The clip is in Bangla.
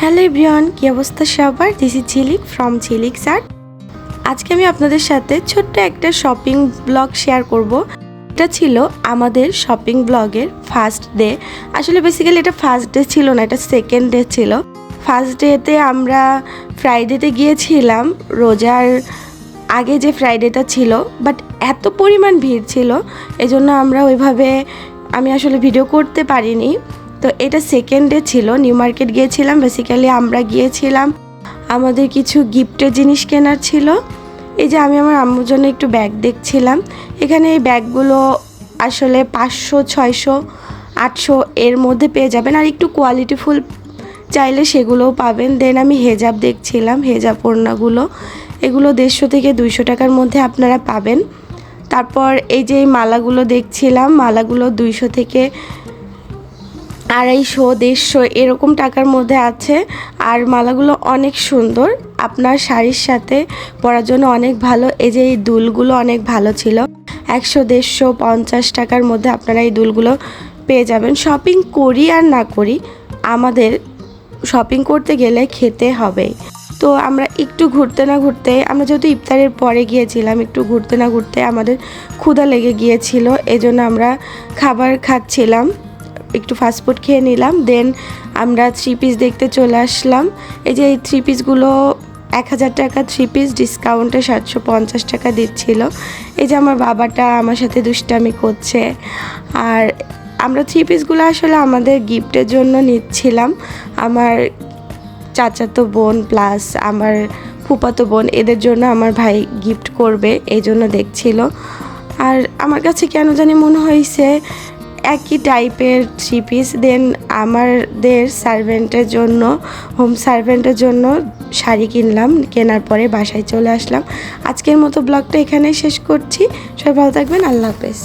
হ্যালো এভরিওয়ান, কি অবস্থা সবার? This is Jhilik from Jhilik sir আজকে আমি আপনাদের সাথে ছোট্ট একটা শপিং ব্লগ শেয়ার করব। এটা ছিল আমাদের শপিং ব্লগের ফার্স্ট ডে আসলে বেসিক্যালি এটা ফার্স্ট ডে ছিল না, এটা সেকেন্ড ডে ছিল। ফার্স্ট ডেতে আমরা ফ্রাইডেতে গিয়েছিলাম, রোজার আগে যে ফ্রাইডেটা ছিল বাট এত পরিমাণ ভিড় ছিল, এজন্য আমরা ওইভাবে আমি আসলে ভিডিও করতে পারিনি। তো এটা সেকেন্ড ডে ছিল নিউ মার্কেট গিয়েছিলাম বেসিক্যালি আমরা গিয়েছিলাম, আমাদের কিছু গিফটের জিনিস কেনার ছিল। এই যে আমি আমার আম্মুর জন্য একটু ব্যাগ দেখছিলাম, এখানে এই ব্যাগগুলো আসলে পাঁচশো, ছয়শো, আটশো এর মধ্যে পেয়ে যাবেন, আর একটু কোয়ালিটিফুল চাইলে সেগুলোও পাবেন। দেন আমি হেজাব দেখছিলাম, হেজাব ওড়নাগুলো, এগুলো দেড়শো থেকে দুইশো টাকার মধ্যে আপনারা পাবেন। তারপর এই যে এই মালাগুলো দেখছিলাম, মালাগুলো দুইশো থেকে আড়াইশো, দেড়শো এরকম টাকার মধ্যে আছে। আর মালাগুলো অনেক সুন্দর। আপনার শাড়ির সাথে পরার জন্য অনেক ভালো। এই যে এই দুলগুলো অনেক ভালো ছিল। একশো, দেড়শো, পঞ্চাশ টাকার মধ্যে আপনারা এই দুলগুলো পেয়ে যাবেন। শপিং করি আর না করি, আমাদের শপিং করতে গেলে খেতে হবে। তো আমরা একটু ঘুরতে না ঘুরতে, আমরা যেহেতু ইফতারের পরে গিয়েছিলাম, একটু ঘুরতে না ঘুরতে আমাদের ক্ষুধা লেগে গিয়েছিল। এজন্য আমরা খাবার খাচ্ছিলাম। একটু ফাস্টফুড খেয়ে নিলাম দেন আমরা থ্রি পিস দেখতে চলে আসলাম। এই যে এই থ্রি পিসগুলো এক হাজার টাকা থ্রি পিস ডিসকাউন্টে সাতশো পঞ্চাশ টাকা দিচ্ছিল। এই যে আমার বাবাটা আমার সাথে দুষ্টামি করছে। আর আমরা থ্রি পিসগুলো আসলে আমাদের গিফটের জন্য নিচ্ছিলাম। আমার চাচাতো বোন প্লাস আমার ফুপাতো বোন, এদের জন্য আমার ভাই গিফট করবে, এই জন্য দেখছিল। আর আমার কাছে কেন জানি মনে হয়েছে একই টাইপের থ্রি পিস দেন আমাদের সার্ভেন্টের জন্য হোম সার্ভেন্টের জন্য শাড়ি কিনলাম, কেনার পরে বাসায় চলে আসলাম। আজকের মতো ব্লগটা এখানেই শেষ করছি। সবাই ভালো থাকবেন, আল্লাহ হাফেজ।